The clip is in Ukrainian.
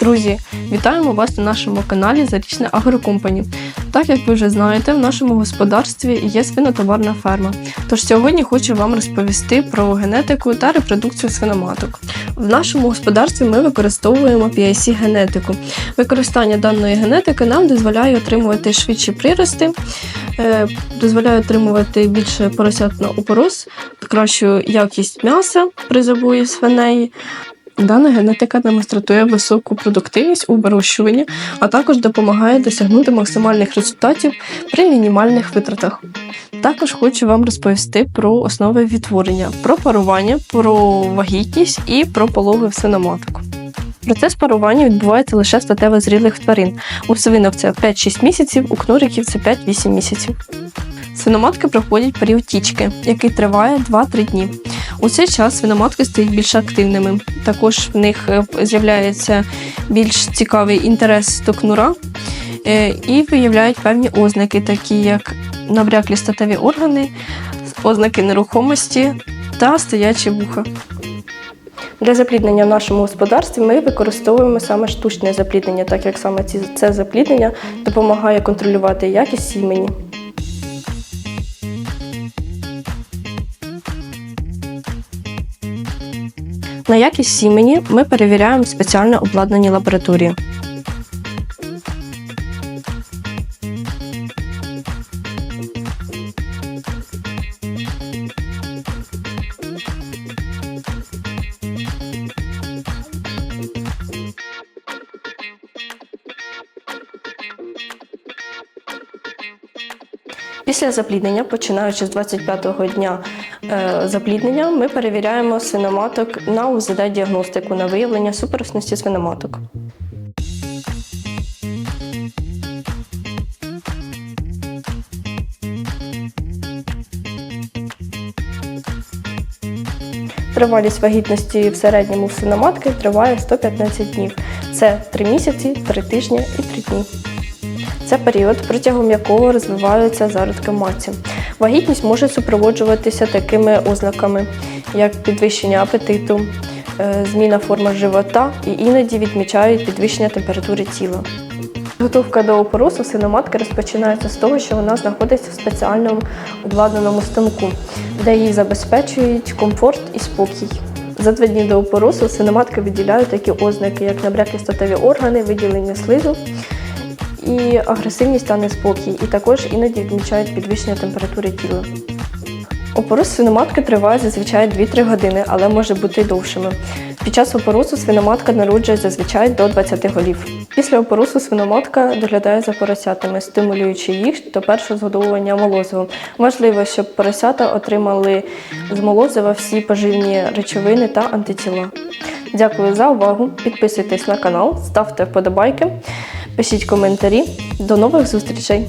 Друзі, вітаємо вас на нашому каналі Зарічне Агрокомпані. Так як ви вже знаєте, в нашому господарстві є свинотоварна ферма. Тож сьогодні хочу вам розповісти про генетику та репродукцію свиноматок. В нашому господарстві ми використовуємо PIC генетику. Використання даної генетики нам дозволяє отримувати швидші прирости, е, дозволяє отримувати більше поросят на опорос, кращу якість м'яса при забої свиней. Дана генетика демонструє високу продуктивність у вирощуванні, а також допомагає досягнути максимальних результатів при мінімальних витратах. Також хочу вам розповісти про основи відтворення, про парування, про вагітність і про пологи в свиноматок. Процес парування відбувається лише статево зрілих тварин. У свинок це 5-6 місяців, у кнуриків це 5-8 місяців. Свиноматки проходять період тічки, який триває 2-3 дні. У цей час свиноматки стають більш активними. Також в них е, з'являється більш цікавий інтерес до кнура е, і виявляють певні ознаки, такі як набряклі статеві органи, ознаки нерухомості та стоячі вуха. Для запліднення в нашому господарстві ми використовуємо саме штучне запліднення, так як саме це запліднення допомагає контролювати якість сімені. На якість сімені ми перевіряємо спеціально обладнані лабораторії. Після запліднення, починаючи з 25-го дня е, запліднення, ми перевіряємо свиноматок на УЗД-діагностику на виявлення суперосності свиноматок. Тривалість вагітності в середньому в свиноматки триває 115 днів. Це 3 місяці, 3 тижні і 3 дні. Це період, протягом якого розвиваються зародки матці. Вагітність може супроводжуватися такими ознаками, як підвищення апетиту, е, зміна форми живота і іноді відмічають підвищення температури тіла. Підготовка до опоросу синоматки розпочинається з того, що вона знаходиться в спеціальному обладнаному станку, де їй забезпечують комфорт і спокій. За два дні до опоросу синоматки виділяють такі ознаки, як набряклі статеві органи, виділення слизу і агресивність та неспокій, і також іноді відмічають підвищення температури тіла. Опорос свиноматки триває зазвичай 2-3 години, але може бути довшими. Під час опоросу свиноматка народжує зазвичай до 20 голів. Після опоросу свиноматка доглядає за поросятами, стимулюючи їх до першого згодовування молозивом. Важливо, щоб поросята отримали з молозива всі поживні речовини та антитіла. Дякую за увагу. Підписуйтесь на канал, ставте вподобайки, пишіть коментарі. До нових зустрічей!